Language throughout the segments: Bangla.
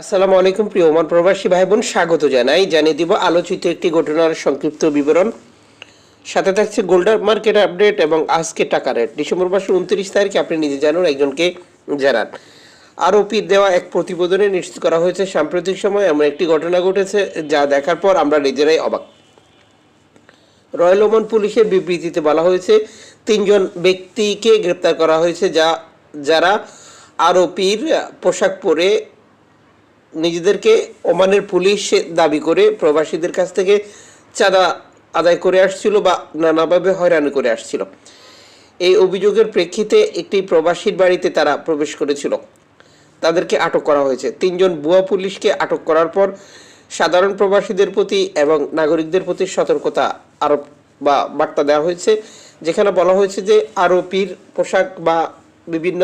আসসালামু আলাইকুম, প্রিয় ওমান প্রবাসী ভাই বোন স্বাগত জানাই। জানিয়ে দিব আলোচিত একটি ঘটনার সংক্ষিপ্ত বিবরণ। সাথে থাকছে গোল্ডার মার্কেট আপডেট এবং আজকে টাকা রেট। ডিসেম্বর মাসের উনত্রিশ তারিখে আপনি নিজে জানুন, একজনকে জানান। আরোপির দেওয়া এক প্রতিবেদনে নিশ্চিত করা হয়েছে, সাম্প্রতিক সময় এমন একটি ঘটনা ঘটেছে, যা দেখার পর আমরা নিজেরাই অবাক। রয়্যাল ওমান পুলিশের বিবৃতিতে বলা হয়েছে, তিনজন ব্যক্তিকে গ্রেপ্তার করা হয়েছে, যা, যারা আরোপির পোশাক পরে নিজেদেরকে ওমানের পুলিশ দাবি করে প্রবাসীদের কাছ থেকে চাঁদা আদায় করে আসছিল বা নানাভাবে হয়রানি করে আসছিল। এই অভিযোগের প্রেক্ষিতে একটি প্রবাসীর বাড়িতে তারা প্রবেশ করেছিল। তাদেরকে আটক করা হয়েছে। তিনজন ভুয়া পুলিশকে আটক করার পর সাধারণ প্রবাসীদের প্রতি এবং নাগরিকদের প্রতি সতর্কতা আরোপ বা বার্তা দেওয়া হয়েছে, যেখানে বলা হয়েছে যে আরোপির পোশাক বা বিভিন্ন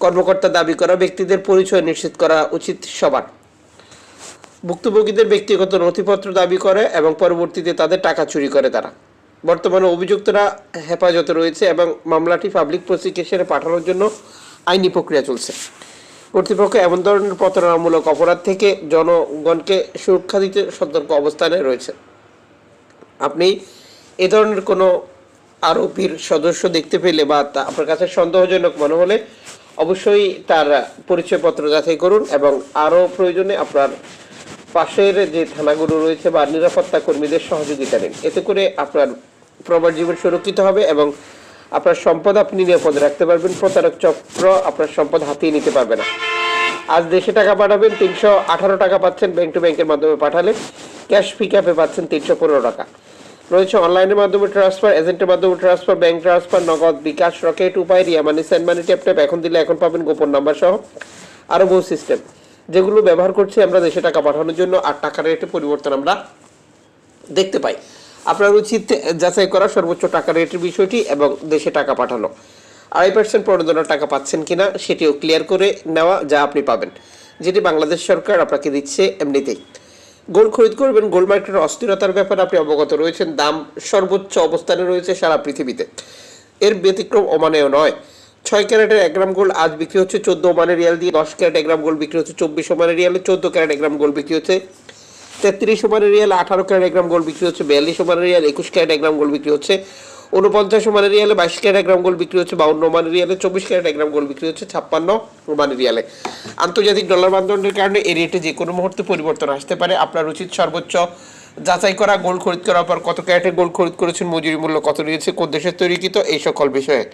কর্মকর্তা দাবি করা, ব্যক্তিদের পরিচয় নিশ্চিত করা উচিত সবার। ভুক্তভোগীদের ব্যক্তিগত নথিপত্র দাবি করে এবং পরবর্তীতে তাদের টাকা চুরি করে তারা। বর্তমানে অভিযুক্তরা হেফাজতে রয়েছে এবং মামলাটি পাবলিক প্রসিকিউশনে পাঠানোর জন্য আইনি প্রক্রিয়া চলছে। কর্তৃপক্ষ এমন ধরনের প্রতারণামূলক অপরাধ থেকে জনগণকে সুরক্ষা দিতে সতর্ক অবস্থানে রয়েছে। আপনি এ ধরনের কোনো আরোপির সদস্য দেখতে পেলে বা আপনার কাছে সন্দেহজনক মনে হলে অবশ্যই তার পরিচয়পত্র যাচাই করুন এবং আরও প্রয়োজনে আপনার পাশের যে থানাগুলো রয়েছে বা নিরাপত্তা কর্মীদের সহযোগিতা নিন। এতে করে আপনার প্রবাস জীবন সুরক্ষিত হবে এবং আপনার সম্পদ আপনি নিরাপদে রাখতে পারবেন। প্রতারক চক্র আপনার সম্পদ হাতিয়ে নিতে পারবে না। আজ দেশে টাকা পাঠাবেন, তিনশো আঠারো টাকা পাচ্ছেন, ব্যাংক টু ব্যাংকের মাধ্যমে পাঠালে ক্যাশ পিক আপে পাচ্ছেন তিনশো পনেরো টাকা। রয়েছে অনলাইনের মাধ্যমে ট্রান্সফার এজেন্টের মাধ্যমে transfer bank transfer Nagad, bKash Rocket Upay, Ria money send money tap tap এখন দিলে এখন পাবেন গোপন নাম্বার সহ আরও বহু সিস্টেম যেগুলো ব্যবহার করছি আমরা দেশে টাকা পাঠানোর জন্য আর টাকার রেটে পরিবর্তন আমরা দেখতে পাই। আপনার উচিত যাচাই করা সর্বোচ্চ টাকা রেটের বিষয়টি এবং দেশে টাকা পাঠানো। আড়াই পার্সেন্ট প্রণোদনার টাকা পাচ্ছেন কিনা সেটিও ক্লিয়ার করে নেওয়া যা আপনি পাবেন। যেটি বাংলাদেশ সরকার আপনাকে দিচ্ছে এমনিতেই। গোল্ড খরিদ করবেন গোল্ড মার্কেটের অস্থিরতার ব্যাপারে আপনি অবগত রয়েছেন, দাম সর্বোচ্চ অবস্থানে রয়েছে সারা পৃথিবীতে। এর ব্যতিক্রম ওমানেও নয়। ছয় ক্যারেটের এক গ্রাম গোল্ড আজ বিক্রি হচ্ছে চোদ্দ ওমানের রিয়াল দিয়ে। দশ ক্যারেট এক গ্রাম গোল্ড বিক্রি হচ্ছে চব্বিশ ওমানের রিয়ালে। চোদ্দ ক্যারেট এক গ্রাম গোল্ড বিক্রি হচ্ছে তেত্রিশ ওমানের রিয়াল। আঠারো ক্যারেট এক গ্রাম গোল্ড বিক্রি হচ্ছে বিয়াল্লিশ ওমানের রিয়াল। একুশ ক্যারেট এক গ্রাম গোল্ড বিক্রি হচ্ছে উনপঞ্চাশ ওমানের রিয়ালে বাইশ ক্যারেট গ্রাম গোল বিক্রি হচ্ছে, বাউন্ন ওমানের রিয়ালে চব্বিশ ক্যারেট গ্রাম গোল বিক্রি হচ্ছে, ছাপ্পান্ন ওমানের রিয়ালে। আন্তর্জাতিক ডলার মানদণ্ডের কারণে এই রেটে যে কোনো মুহূর্তে পরিবর্তন আসতে পারে। আপনার উচিত সর্বোচ্চ যাচাই করা, গোল খরিদ করার পর কত ক্যারেটের গোল খরিদ করেছেন, মজুরি মূল্য কত নিয়েছে কোন দেশের তৈরিকৃত, এই সকল বিষয়ে।